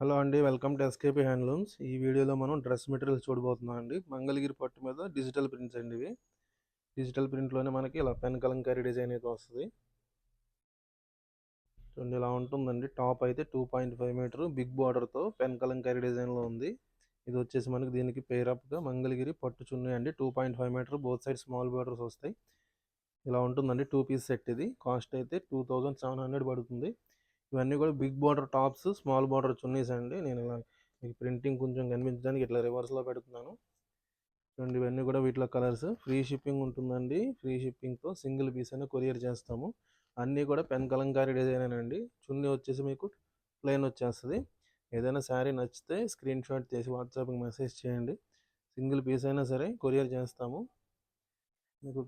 Hello అండి welcome to SKP handlooms. ఈ వీడియోలో మనం డ్రెస్ మెటీరియల్స్ చూడబోతున్నాం అండి. మంగళగిరి పట్టు మీద డిజిటల్ ప్రింట్స్ అండి ఇవి. డిజిటల్ ప్రింట్లోనే మనకి ఇలా పెన్ కలంకారీ డిజైన్ అయితే వస్తుంది. చూడండి ఇలా ఉంటుందండి. టాప్ అయితే two point five meter. Big బార్డర్తో పెన్ కలంకారీ డిజైన్లో ఉంది. ఇది వచ్చేసి మనకి దీనికి పేరప్గా మంగళగిరి పట్టు చున్నీ అండి. Two point five meter. Both side small borders వస్తాయి. ఇలా ఉంటుందండి టూ పీస్ సెట్ ఇది. కాస్ట్ అయితే టూ థౌజండ్ సెవెన్ హండ్రెడ్ పడుతుంది. ఇవన్నీ కూడా big border tops small border chunnis అండి. నేను ఇలా మీకు ప్రింటింగ్ కొంచెం కనిపించడానికి ఇట్లా రివర్స్లో పెడుతున్నాను. చూడండి ఇవన్నీ కూడా వీటిలో కలర్స్. ఫ్రీ షిప్పింగ్ ఉంటుందండి. ఫ్రీ షిప్పింగ్తో సింగిల్ పీస్ అయినా కొరియర్ చేస్తాము. అన్నీ కూడా పెన్ కలంకారీ డిజైన్ అండి. చున్నీ వచ్చేసి మీకు ప్లెయిన్ వచ్చేస్తుంది. ఏదైనా శారీ నచ్చితే స్క్రీన్ షాట్ చేసి వాట్సాప్కి మెసేజ్ చేయండి. సింగిల్ పీస్ అయినా సరే కొరియర్ చేస్తాము. మీకు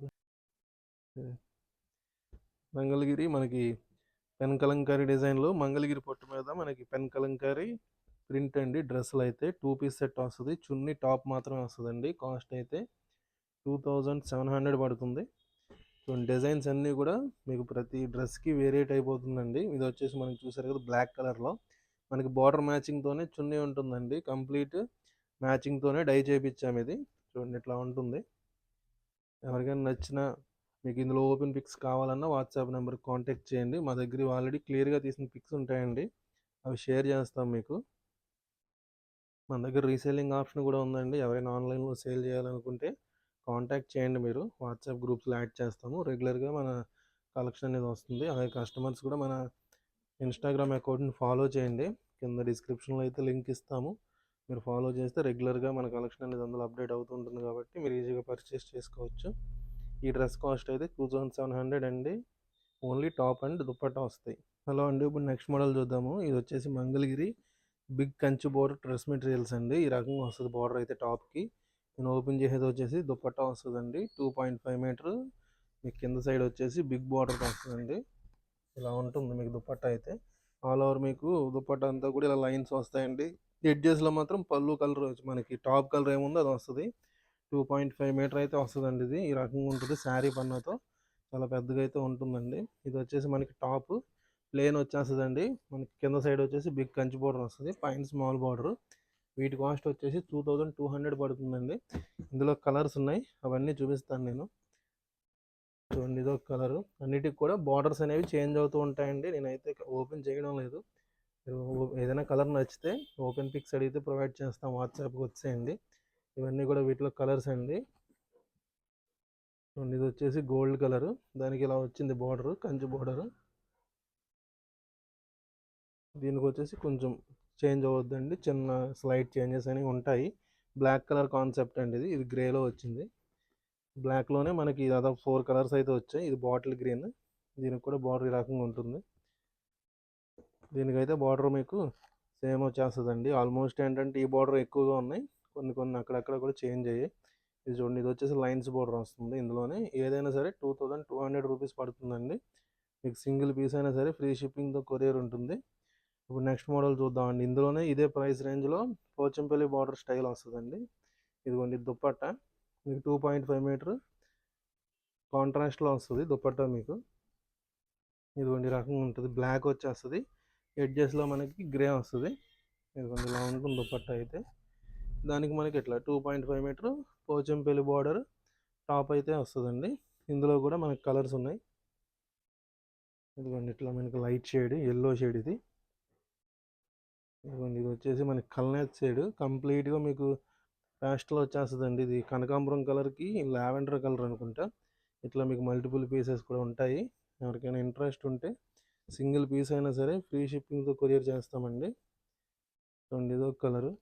మంగళగిరి మనకి పెన్ కలంకారీ డిజైన్లో మంగళగిరి పట్టు మీద మనకి పెన్ కలంకారీ ప్రింట్ అండి. డ్రెస్సులు అయితే టూ పీస్ సెట్ వస్తుంది. చున్నీ టాప్ మాత్రమే వస్తుందండి. కాస్ట్ అయితే టూ థౌజండ్ సెవెన్ హండ్రెడ్ పడుతుంది. సో డిజైన్స్ అన్నీ కూడా మీకు ప్రతి డ్రెస్కి వేరియేట్ అయిపోతుందండి. ఇది వచ్చేసి మనకి చూసారు కదా బ్లాక్ కలర్లో. మనకి బార్డర్ మ్యాచింగ్తోనే చున్నీ ఉంటుందండి. కంప్లీట్ మ్యాచింగ్తోనే డై చేయించాము ఇది. చూడండి ఇట్లా ఉంటుంది. ఎవరికైనా నచ్చిన మీకు ఇందులో ఓపెన్ పిక్స్ కావాలన్నా వాట్సాప్ నెంబర్ కాంటాక్ట్ చేయండి. మా దగ్గర ఆల్రెడీ క్లియర్గా తీసిన పిక్స్ ఉంటాయండి. అవి షేర్ చేస్తాం మీకు. మన దగ్గర రీసేలింగ్ ఆప్షన్ కూడా ఉందండి. ఎవరైనా ఆన్లైన్లో సేల్ చేయాలనుకుంటే కాంటాక్ట్ చేయండి మీరు. వాట్సాప్ గ్రూప్స్లో యాడ్ చేస్తాము. రెగ్యులర్గా మన కలెక్షన్ అనేది వస్తుంది. అలాగే కస్టమర్స్ కూడా మన ఇన్స్టాగ్రామ్ అకౌంట్ని ఫాలో చేయండి. కింద డిస్క్రిప్షన్లో అయితే లింక్ ఇస్తాము. మీరు ఫాలో చేస్తే రెగ్యులర్గా మన కలెక్షన్ అనేది అందులో అప్డేట్ అవుతుంటుంది కాబట్టి మీరు ఈజీగా పర్చేస్ చేసుకోవచ్చు. ఈ డ్రెస్ కాస్ట్ అయితే టూ థౌజండ్ సెవెన్ హండ్రెడ్ అండి. ఓన్లీ టాప్ అండ్ దుప్పట్టా వస్తాయి. హలో అండి ఇప్పుడు నెక్స్ట్ మోడల్ చూద్దాము. ఇది వచ్చేసి Mangalagiri big Kanchi border dress materials అండి. ఈ రకంగా వస్తుంది బార్డర్ అయితే టాప్కి. నేను ఓపెన్ చేసేది వచ్చేసి దుప్పట్టా వస్తుందండి. Two point five meter. మీకు కింద సైడ్ వచ్చేసి బిగ్ బార్డర్ వస్తుందండి. ఇలా ఉంటుంది మీకు దుప్పట్టా అయితే. ఆల్ ఓవర్ మీకు దుప్పట్టా అంతా కూడా ఇలా లైన్స్ వస్తాయండి. ఎడ్జెస్లో మాత్రం పళ్ళు కలర్ మనకి టాప్ కలర్ ఏముందో అది వస్తుంది. టూ పాయింట్ ఫైవ్ మీటర్ అయితే వస్తుందండి ఇది. ఈ రకంగా ఉంటుంది. శారీ పన్నాతో చాలా పెద్దగా అయితే ఉంటుందండి. ఇది వచ్చేసి మనకి టాప్ ప్లేన్ వచ్చేస్తుందండి. మనకి కింద సైడ్ వచ్చేసి బిగ్ కంచి బార్డర్ వస్తుంది. పైన స్మాల్ బార్డర్. వీటి కాస్ట్ వచ్చేసి టూ థౌజండ్ టూ హండ్రెడ్ పడుతుందండి. ఇందులో కలర్స్ ఉన్నాయి. అవన్నీ చూపిస్తాను నేను. చూడండి ఇదో కలర్. అన్నిటికి కూడా బార్డర్స్ అనేవి చేంజ్ అవుతూ ఉంటాయండి. నేనైతే ఓపెన్ చేయడం లేదు. ఏదైనా కలర్ నచ్చితే ఓపెన్ పిక్స్ అడిగితే ప్రొవైడ్ చేస్తాం. వాట్సాప్కి వచ్చేయండి. ఇవన్నీ కూడా వీటిలో కలర్స్ అండి. ఇది వచ్చేసి గోల్డ్ కలర్. దానికి ఇలా వచ్చింది బార్డర్ కంచి బార్డర్. దీనికి వచ్చేసి కొంచెం చేంజ్ అవ్వద్దండి. చిన్న స్లైట్ చేంజెస్ అనేవి ఉంటాయి. బ్లాక్ కలర్ కాన్సెప్ట్ అండి ఇది. ఇది గ్రేలో వచ్చింది. బ్లాక్లోనే మనకి దాదాపు ఫోర్ కలర్స్ అయితే వచ్చాయి. ఇది బాటిల్ గ్రీన్. దీనికి కూడా బార్డర్ ఈ రకంగా ఉంటుంది. దీనికైతే బార్డర్ మీకు సేమ్ వచ్చేస్తుందండి. ఆల్మోస్ట్ ఏంటంటే ఈ బార్డర్ ఎక్కువగా ఉన్నాయి. కొన్ని కొన్ని అక్కడక్కడ కూడా చేంజ్ అయ్యాయి. ఇది చూడండి ఇది వచ్చేసి లైన్స్ బోర్డర్ వస్తుంది ఇందులోనే. ఏదైనా సరే two thousand two hundred rupees పడుతుందండి. మీకు సింగిల్ పీస్ అయినా సరే ఫ్రీ షిప్పింగ్తో కొరియర్ ఉంటుంది. ఇప్పుడు నెక్స్ట్ మోడల్ చూద్దామండి. ఇందులోనే ఇదే ప్రైస్ రేంజ్లో పోచంపల్లి బార్డర్ స్టైల్ వస్తుందండి. ఇదిగోండి దుప్పట్ట. మీకు టూ పాయింట్ ఫైవ్ మీటర్ కాంట్రాస్ట్లో వస్తుంది దుప్పట్ట మీకు. ఇదిగోండి రకంగా ఉంటుంది. బ్లాక్ వచ్చేస్తుంది. ఎడ్జెస్లో మనకి గ్రే వస్తుంది. ఇదిగోండి ఇలా ఉంటుంది దుప్పట్ట అయితే. దానికి మనకి ఇట్లా two point five meter Pochampalli border top అయితే వస్తుందండి. ఇందులో కూడా మనకి కలర్స్ ఉన్నాయి. ఇదిగోండి ఇట్లా మనకి లైట్ షేడ్ ఎల్లో షేడ్ ఇది. ఇదిగోండి ఇది వచ్చేసి మనకి కల్నేత్ షేడ్ కంప్లీట్గా మీకు ప్యాస్ట్లో వచ్చేస్తుందండి ఇది. కనకాంబరం కలర్కి లావెండర్ కలర్ అనుకుంటా. ఇట్లా మీకు మల్టిపుల్ పీసెస్ కూడా ఉంటాయి. ఎవరికైనా ఇంట్రెస్ట్ ఉంటే సింగిల్ పీస్ అయినా సరే ఫ్రీ షిప్పింగ్తో కొరియర్ చేస్తామండి. చూడండి కలరు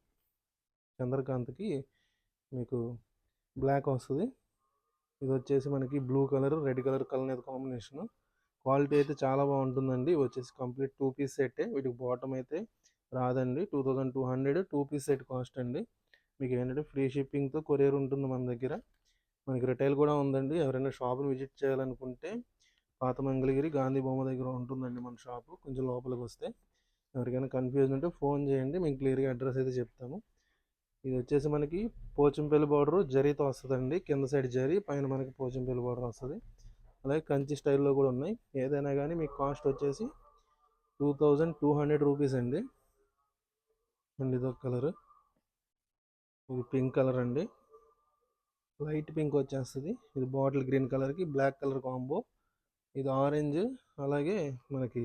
చంద్రకాంత్కి మీకు బ్లాక్ వస్తుంది. ఇది వచ్చేసి మనకి blue colour red colour colour combination. Quality అయితే చాలా బాగుంటుందండి. ఇవి వచ్చేసి కంప్లీట్ టూ పీస్ సెట్. వీటికి బాటమ్ అయితే రాదండి. Two thousand two hundred two piece set cost అండి. మీకు ఏంటంటే ఫ్రీ షిప్పింగ్తో కొరియర్ ఉంటుంది మన దగ్గర. మనకి రిటైల్ కూడా ఉందండి. ఎవరైనా షాప్ని విజిట్ చేయాలనుకుంటే పాత మంగళగిరి గాంధీ బొమ్మ దగ్గర ఉంటుందండి మన షాపు. కొంచెం లోపలికి వస్తే ఎవరికైనా కన్ఫ్యూజన్ ఉంటే ఫోన్ చేయండి. మేము క్లియర్గా అడ్రస్ అయితే చెప్తాము. ఇది వచ్చేసి మనకి పోచంపల్లి బార్డర్ జరీతో వస్తుందండి. కింద సైడ్ జరీ పైన మనకి పోచంపల్లి బార్డర్ వస్తుంది. అలాగే కంచి స్టైల్లో కూడా ఉన్నాయి. ఏదైనా కానీ మీకు కాస్ట్ వచ్చేసి two thousand two hundred rupees అండి. అండ్ ఇదొక కలర్ ఇది పింక్ కలర్ అండి. లైట్ పింక్ వచ్చేస్తుంది. ఇది బాటిల్ గ్రీన్ కలర్కి బ్లాక్ కలర్ కాంబో ఇది ఆరెంజ్ అలాగే మనకి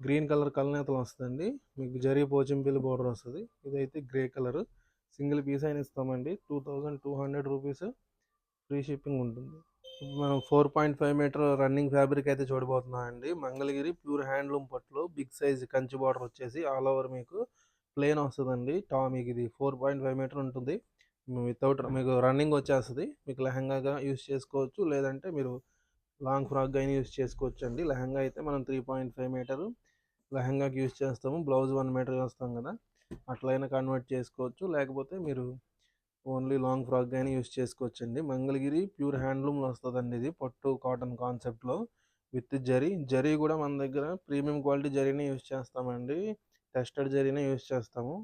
గ్రీన్ కలర్ కలనేతలు వస్తుందండి. మీకు జరీ పోచింపల్లి బార్డర్ వస్తుంది. ఇదైతే గ్రే కలర్ సింగిల్ పీస్ అయినా ఇస్తామండి. Two thousand two hundred rupees free shipping ఉంటుంది. మనం four point five meter running fabric అయితే చూడబోతున్నామండి. మంగళగిరి ప్యూర్ హ్యాండ్లూమ్ పట్లు బిగ్ సైజ్ కంచి బార్డర్ వచ్చేసి ఆల్ ఓవర్ మీకు ప్లేన్ వస్తుందండి. టా మీకు ఇది ఫోర్ పాయింట్ ఫైవ్ మీటర్ ఉంటుంది. వితౌట్ మీకు రన్నింగ్ వచ్చేస్తుంది. మీకు లెహంగాగా యూస్ చేసుకోవచ్చు. లేదంటే మీరు లాంగ్ ఫ్రాక్ అయినా యూస్ చేసుకోవచ్చు అండి లెహంగా అయితే మనం త్రీ పాయింట్ ఫైవ్ మీటర్ లెహంగాకి యూస్ చేస్తాము. బ్లౌజ్ వన్ మీటర్ వేస్తాం కదా. అట్లయినా కన్వర్ట్ చేసుకోవచ్చు. లేకపోతే మీరు ఓన్లీ లాంగ్ ఫ్రాక్ కానీ యూస్ చేసుకోవచ్చు అండి మంగళగిరి ప్యూర్ హ్యాండ్లూమ్లో వస్తుందండి ఇది. పట్టు కాటన్ కాన్సెప్ట్లో విత్ జరీ. జరీ కూడా మన దగ్గర ప్రీమియం క్వాలిటీ జరీనే యూస్ చేస్తామండి. టెస్టెడ్ జరీనే యూస్ చేస్తాము.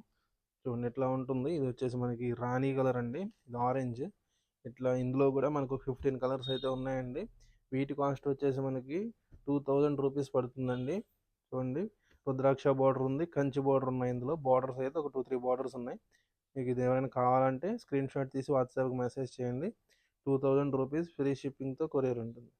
చూడండి ఇట్లా ఉంటుంది. ఇది వచ్చేసి మనకి రాణి కలర్ అండి. ఇది ఆరెంజ్. ఇట్లా ఇందులో కూడా మనకు ఫిఫ్టీన్ కలర్స్ అయితే ఉన్నాయండి. వీటి కాస్ట్ వచ్చేసి మనకి టూ థౌజండ్ రూపీస్ పడుతుందండి. చూడండి. రుద్రాక్ష బార్డర్ ఉంది కంచి బార్డర్ ఉన్నాయి ఇందులో. బార్డర్స్ అయితే ఒక టూ త్రీ బార్డర్స్ ఉన్నాయి. మీకు ఇది ఏమైనా కావాలంటే స్క్రీన్ షాట్ తీసి వాట్సాప్కి మెసేజ్ చేయండి. టూ థౌజండ్ రూపీస్ ఫ్రీ షిప్పింగ్తో కొరియర్ ఉంటుంది.